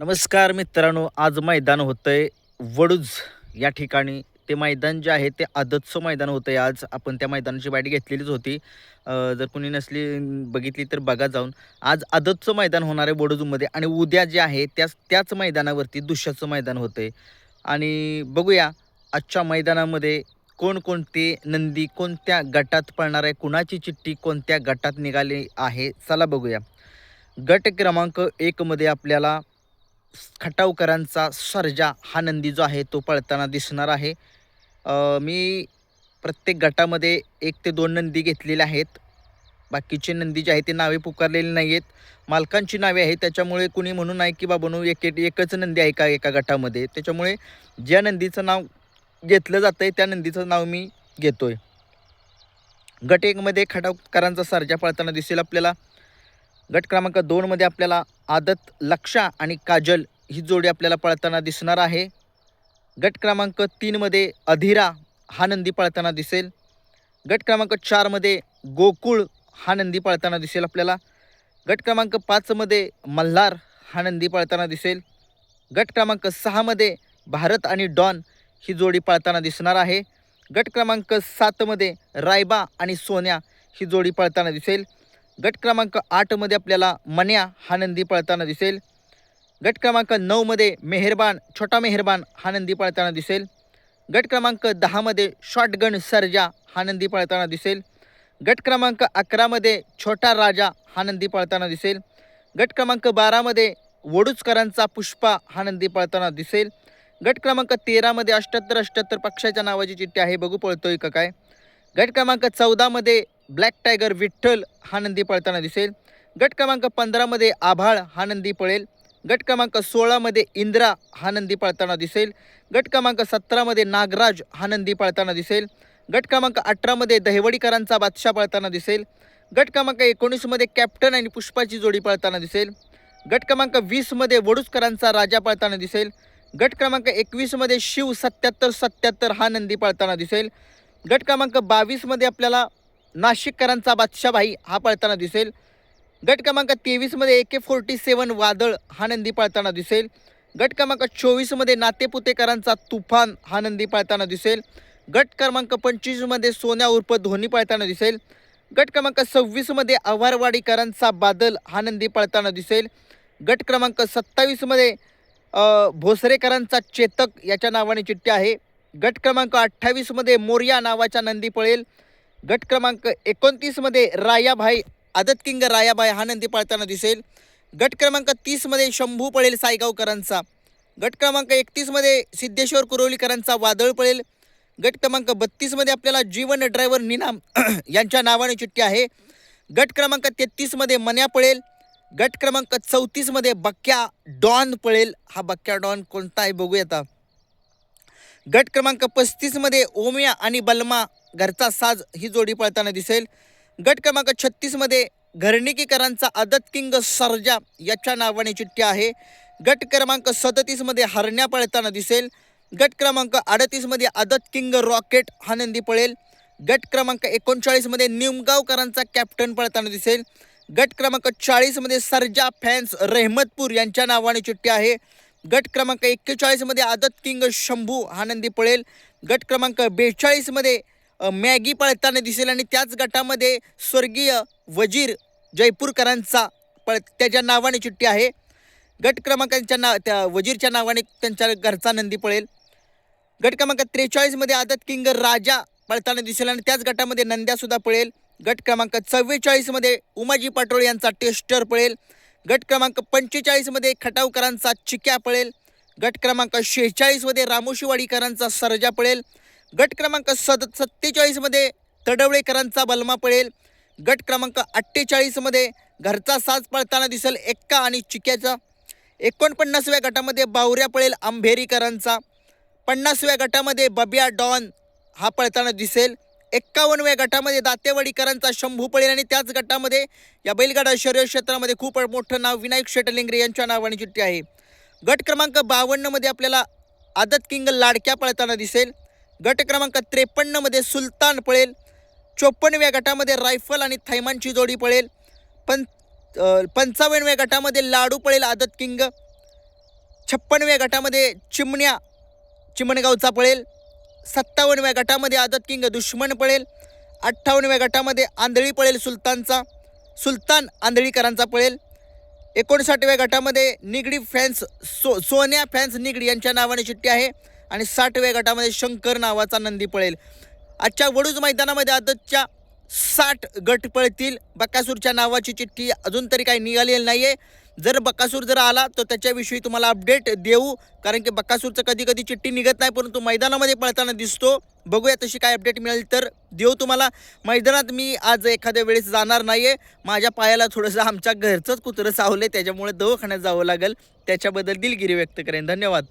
नमस्कार मित्रांनो आज मैदान होतंय वडूज. या ठिकाणी ते मैदान जे आहे ते आदतचं मैदान होतंय आज. आपण त्या मैदानाची बॅट घेतलेलीच होती. जर कुणी नसली बघितली तर बघा जाऊन. आज आदतचं मैदान होणार आहे वडूजमध्ये आणि उद्या जे आहे त्याच त्याच मैदानावरती दुष्याचं मैदान होतंय. आणि बघूया आजच्या मैदानामध्ये कोणकोणते नंदी कोणत्या गटात पळणार आहे कुणाची चिठ्ठी कोणत्या गटात निघाली आहे चला बघूया. गट क्रमांक एकमध्ये आपल्याला खटावकरांचा सर्जा हा नंदी जो आहे तो पळताना दिसणार आहे. मी प्रत्येक गटामध्ये एक ते दोन नंदी घेतलेल्या आहेत. बाकीचे नंदी जे आहे ते नावे पुकारलेली नाही आहेत मालकांची नावे आहेत त्याच्यामुळे कुणी म्हणून नाही की बाबांनो एक एकच नंदी आहे का एका गटामध्ये. त्याच्यामुळे ज्या नंदीचं नाव घेतलं जातं आहे त्या नंदीचं नाव मी घेतो आहे गट एकमध्ये खटावकरांचा सर्जा पळताना दिसेल आपल्याला. गट क्रमांक दोनमध्ये आपल्याला आदत लक्षा आणि काजल ही जोडी आपल्याला पळताना दिसणार आहे. गट क्रमांक तीनमध्ये अधिरा हा नंदी पळताना दिसेल. गट क्रमांक चारमध्ये गोकुळ हा नंदी पळताना दिसेल आपल्याला. गट क्रमांक पाचमध्ये मल्हार हा नंदी पळताना दिसेल. गट क्रमांक सहामध्ये भारत आणि डॉन ही जोडी पळताना दिसणार आहे. गट क्रमांक सातमध्ये रायबा आणि सोन्या ही जोडी पळताना दिसेल. गट क्रमांक आठमध्ये आपल्याला मन्या हा नंदी पळताना दिसेल. गट क्रमांक नऊमध्ये मेहरबान छोटा मेहरबान हा नंदी पळताना दिसेल. गट क्रमांक दहामध्ये शॉटगन सर्जा हा नंदी पळताना दिसेल. गट क्रमांक अकरामध्ये छोटा राजा हा नंदी पळताना दिसेल. गट क्रमांक बारामध्ये वडूचकरांचा पुष्पा हा नंदी पळताना दिसेल. गट क्रमांक तेरामध्ये अष्ट्याहत्तर अष्ट्याहत्तर पक्षाच्या नावाची चिठ्ठी आहे बघू पळतोय का काय. गट क्रमांक चौदामध्ये ब्लॅक टायगर विठ्ठल हा नंदी पळताना दिसेल. गट क्रमांक पंधरामध्ये आभाळ हा नंदी पळेल. गट क्रमांक सोळामध्ये इंद्रा हा नंदी पळताना दिसेल. गट क्रमांक सतरामध्ये नागराज हा नंदी पळताना दिसेल. गट क्रमांक अठरामध्ये दहिवडीकरांचा बादशाह पळताना दिसेल. गट क्रमांक एकोणीसमध्ये कॅप्टन आणि पुष्पाची जोडी पळताना दिसेल. गट क्रमांक वीसमध्ये वडूचकरांचा राजा पळताना दिसेल. गट क्रमांक एकवीसमध्ये शिव सत्याहत्तर सत्याहत्तर हा नंदी पळताना दिसेल. गट क्रमांक बावीसमध्ये आपल्याला नाशिककरांचा बादशाहभाई हा पळताना दिसेल. गट क्रमांक तेवीसमध्ये ए के फोर्टी सेवन वादळ हा नंदी पळताना दिसेल. गट क्रमांक चोवीसमध्ये नातेपुतेकरांचा तुफान हा नंदी पळताना दिसेल. गट क्रमांक पंचवीसमध्ये सोन्या उर्फ धोनी पळताना दिसेल. गट क्रमांक सव्वीसमध्ये आव्हारवाडीकरांचा बादल हा नंदी पळताना दिसेल. गट क्रमांक सत्तावीसमध्ये भोसरेकरांचा चेतक याच्या नावाने चिठ्ठी आहे. गट क्रमांक अठ्ठावीसमध्ये मोर्या नावाचा नंदी पळेल. गट क्रमांक एकोणतीसमध्ये रायाभाई आदत किंग रायाबाई हा नंदी पाळताना दिसेल. गट क्रमांक तीसमध्ये शंभू पळेल सायगावकरांचा. गट क्रमांक एकतीसमध्ये सिद्धेश्वर कुरोलीकरांचा वादळ पळेल. गट क्रमांक बत्तीसमध्ये आपल्याला जीवन ड्रायव्हर निनाम यांच्या नावाने चिठ्ठी आहे. गट क्रमांक तेहतीसमध्ये मन्या पळेल. गट क्रमांक चौतीसमध्ये बक्क्या डॉन पळेल. हा बक्क्या डॉन कोणता आहे बघूया आता. गट क्रमांक पस्तीसमध्ये ओमिया आणि बलमा घरचा साज ही जोडी पळताना दिसेल. गट क्रमांक छत्तीसमध्ये घरणिकीकरांचा आदत किंग सर्जा याच्या नावाने चिठ्ठी आहे. गट क्रमांक सदतीसमध्ये हरण्या पळताना दिसेल. गट क्रमांक अडतीसमध्ये आदत किंग रॉकेट हा नंदी पळेल. गट क्रमांक एकोणचाळीसमध्ये निमगावकरांचा कॅप्टन पळताना दिसेल. गट क्रमांक चाळीसमध्ये सर्जा फॅन्स रेहमतपूर यांच्या नावाने चिठ्ठी आहे. गट क्रमांक एक्केचाळीसमध्ये आदत किंग शंभू हा नंदी पळेल. गट क्रमांक बेचाळीसमध्ये मॅगी पळताना दिसेल आणि त्याच गटामध्ये स्वर्गीय वजीर जयपूरकरांचा पळ त्याच्या नावाने चिठ्ठी आहे. गट क्रमांकांच्या ना त्या वजीरच्या नावाने त्यांच्या घरचा नंदी पळेल. गट क्रमांक त्रेचाळीसमध्ये आदत किंग राजा पळताना दिसेल आणि त्याच गटामध्ये नंद्यासुद्धा पळेल. गट क्रमांक चव्वेचाळीसमध्ये उमाजी पाटोळे यांचा टेस्टर पळेल. गट क्रमांक पंचेचाळीसमध्ये खटावकरांचा चिक्या पळेल. गट क्रमांक शेहेचाळीसमध्ये रामोशीवाडीकरांचा सर्जा पळेल. गट क्रमांक सद सत्तेचाळीसमध्ये तडवळेकरांचा बलमा पळेल. गट क्रमांक अठ्ठेचाळीसमध्ये घरचा साज पळताना दिसेल एक्का आणि चिक्याचा. एकोणपन्नासव्या गटामध्ये बावऱ्या पळेल आंभेरीकरांचा पन्नासव्या गटामध्ये बबिया डॉन हा पळताना दिसेल. एक्कावन्नव्या गटामध्ये दातेवाडीकरांचा शंभू पळेल आणि त्याच गटामध्ये या बैलगाडा शर्य क्षेत्रामध्ये खूप मोठं नाव विनायक शेटलिंगरे यांच्या नावाने चिठ्ठी आहे. गट क्रमांक बावन्नमध्ये आपल्याला आदत किंग लाडक्या पळताना दिसेल. गट क्रमांक त्रेपन्नमध्ये सुलतान पळेल. चोपन्नव्या गटामध्ये रायफल आणि थैमानची जोडी पळेल. पं पंचावन्नव्या गटामध्ये लाडू पळेल आदत किंग. छप्पनव्या गटामध्ये चिमण्या चिमणगावचा पळेल. सत्तावन्नव्या गटामध्ये आदत किंग दुश्मन पळेल. अठ्ठावन्नव्या गटामध्ये आंधळी पळेल सुलतानचा. सुलतान आंधळीकरांचा पळेल. एकोणसाठव्या गटामध्ये निगडी फॅन्स सो सोन्या फॅन्स निगडी यांच्या नावाने चिठ्ठी आहे. आणि साठव्या गटामध्ये शंकर नावाचा नंदी पळेल. आजच्या वडूज मैदानामध्ये आदतच्या साठ गट पळतील. बकासूरच्या नावाची चिठ्ठी अजून तरी काही निघालेली नाही आहे जर बकासूर जर आला तर त्याच्याविषयी तुम्हाला अपडेट देऊ. कारण की बकासूरचं कधी कधी चिठ्ठी निघत नाही परंतु मैदानामध्ये पळताना दिसतो. बघूया तशी काय अपडेट मिळेल तर देऊ तुम्हाला. मैदानात मी आज एखाद्या वेळेस जाणार नाही आहे माझ्या पायाला थोडंसं आमच्या घरचंच कुत्रं चावलं त्याच्यामुळे दवाखान्यात जावं लागेल. त्याच्याबद्दल दिलगिरी व्यक्त करेन. धन्यवाद.